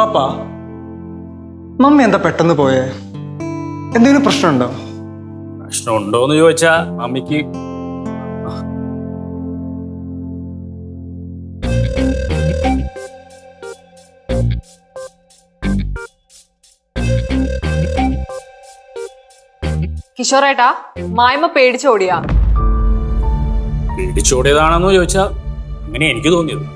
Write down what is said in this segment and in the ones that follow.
പാപ്പ മമ്മി എന്താ പെട്ടെന്ന് പോയേ? എന്തെങ്കിലും പ്രശ്നമുണ്ടോ? പ്രശ്നമുണ്ടോ എന്ന് ചോദിച്ചാ മമ്മിക്ക് കിഷോറേട്ടാ മായ്മ പേടിച്ചോടിയാ പേടിച്ചോടിയതാണെന്ന് ചോദിച്ചാ അങ്ങനെ എനിക്ക് തോന്നിയത്.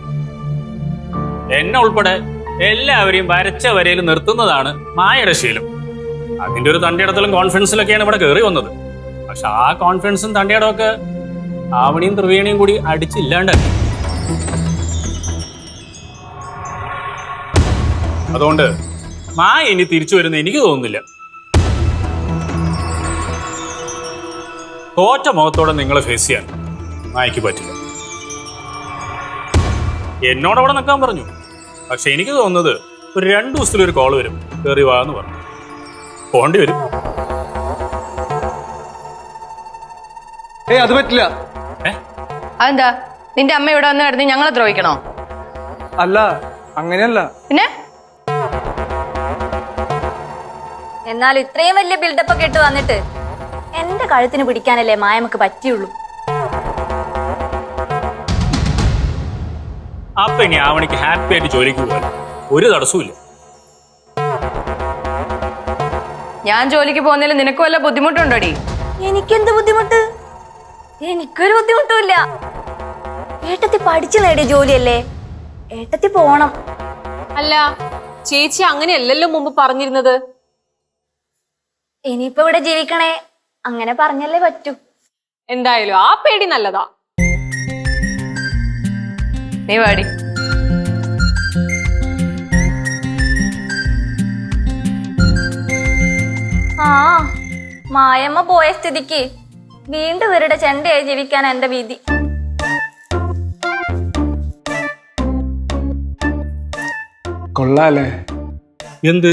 എന്നെ ഉൾപ്പെടെ എല്ലാവരെയും വരച്ച വരയിൽ നിർത്തുന്നതാണ് മായയുടെ ശീലം അതിന്റെ ഒരു തണ്ടിയിടത്തിലും കോൺഫിഡൻസിലൊക്കെയാണ് ഇവിടെ കയറി വന്നത്. പക്ഷെ ആ കോൺഫിഡൻസും തണ്ടിയടം ഒക്കെ ആവണിയും ത്രിവേണിയും കൂടി അടിച്ചില്ലാണ്ട്. അതുകൊണ്ട് മായ ഇനി തിരിച്ചു വരുന്ന എനിക്ക് തോന്നുന്നില്ല. തോറ്റ മുഖത്തോടെ നിങ്ങളെ ഫേസ് ചെയ്യാൻ മായക്ക് പറ്റില്ല. എന്നോടവിടെ നിൽക്കാൻ പറഞ്ഞു. പക്ഷെ എനിക്ക് തോന്നുന്നത് ഒരു രണ്ടു ദിവസത്തിൽ ഒരു കോൾ വരും. കയറി വാ എന്ന് പറഞ്ഞു. പോണ്ടി വരും. ഏ അത് പറ്റില്ല. അതെന്താ? നിന്റെ അമ്മ ഇവിടെ വന്ന് കിടന്ന് ഞങ്ങളെ ദ്രോഹിക്കണോ? അല്ല അങ്ങനെയല്ല. പിന്നെ? എന്നാൽ ഇത്രയും വലിയ ബിൽഡപ്പ് ഒക്കെ ഇട്ട് വന്നിട്ട് എന്റെ കഴുത്തിന് പിടിക്കാനല്ലേ മായമക്ക് പറ്റിയുള്ളൂ? അപ്പൊ ഇനി ആവണിക്ക് ഹാപ്പി ആയിട്ട് ജോലിക്ക് പോകാൻ ഒരു തടസ്സവും ഞാൻ ജോലിക്ക് പോകുന്നതിൽ നിനക്ക് വല്ല ബുദ്ധിമുട്ടുണ്ടോടി? എനിക്കെന്ത് ബുദ്ധിമുട്ട്? എനിക്കൊരു ബുദ്ധിമുട്ടുമില്ല. ഏട്ടത്തി പഠിച്ചു നേടിയ ജോലിയല്ലേ? ഏട്ടത്തി പോണം. അല്ല ചേച്ചി അങ്ങനെയല്ലല്ലോ മുമ്പ് പറഞ്ഞിരുന്നത്. ഇനിയിപ്പോ ഇവിടെ ജീവിക്കണേ. അങ്ങനെ പറഞ്ഞല്ലേ പറ്റൂ. എന്തായാലും ആ പേടി നല്ലതാ. നീ പാടി ആ മായമ്മ പോയ സ്ഥിതിക്ക് വീണ്ടും ഇവരുടെ ചെണ്ടയായി ജീവിക്കാൻ എന്റെ വിധി. കൊള്ളാലേ എന്ത്?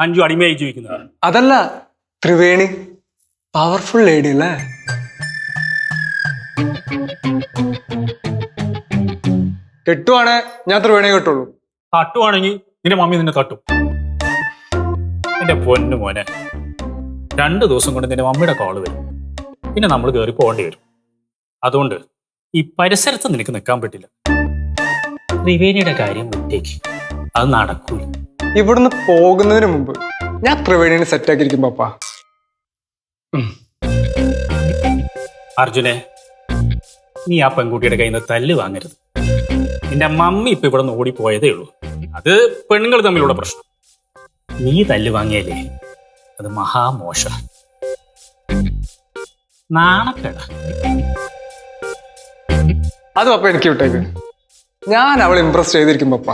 അഞ്ചു അടിമയായി ജീവിക്കുന്നതാണ് അതല്ല ത്രിവേണി. പവർഫുൾ ലേഡി അല്ലേ? കെട്ടുവാണേ. ഞാൻ ത്രിവേണിയെ കെട്ടുള്ളൂ. തട്ടുവാണെങ്കിൽ നിന്റെ മമ്മി നിന്നെ തട്ടും. എന്റെ പൊന്നു മോനെ. രണ്ട് ദിവസം കൊണ്ട് നിന്റെ മമ്മിയുടെ കോൾ വരും. പിന്നെ നമ്മൾ കയറി പോകേണ്ടി വരും. അതുകൊണ്ട് ഈ പരിസരത്ത് നിനക്ക് നിൽക്കാൻ പറ്റില്ല. ത്രിവേണിയുടെ കാര്യം വിട്ടേക്ക് അത് നടക്കൂല. ഇവിടുന്ന് പോകുന്നതിന് മുമ്പ് ഞാൻ ത്രിവേണിനെ സെറ്റാക്കിയിരിക്കും പാപ്പ. അർജുനെ നീ ആ പെൺകുട്ടിയുടെ കയ്യിൽ നിന്ന് തല്ല് വാങ്ങരുത്. നിന്റെ മമ്മി ഇപ്പൊ ഇവിടെ നിന്ന് ഓടിപ്പോയതേ ഉള്ളൂ. അത് പെണ്ണുങ്ങൾ തമ്മിലുള്ള പ്രശ്നം. നീ തല്ല് വാങ്ങിയല്ലേ? അത് മഹാമോശ. നാണക്കേട. അത് പപ്പ എനിക്ക് വിട്ടേക്ക്. ഞാൻ അവളെ ഇമ്പ്രസ് ചെയ്തിരിക്കും പപ്പ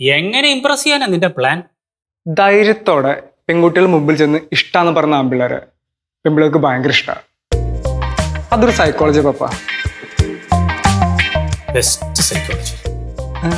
എങ്ങനെ ഇമ്പ്രസ് ചെയ്യാനാ നിന്റെ പ്ലാൻ ധൈര്യത്തോടെ പെൺകുട്ടികൾ മുമ്പിൽ ചെന്ന് ഇഷ്ടാന്ന് പറഞ്ഞ ആമ്പിള്ളേരെ പെൺപിള്ളേർക്ക് ഭയങ്കര ഇഷ്ടമാണ് അതൊരു സൈക്കോളജി പപ്പ. ബെസ്റ്റ് സൈക്കോളജി ആ.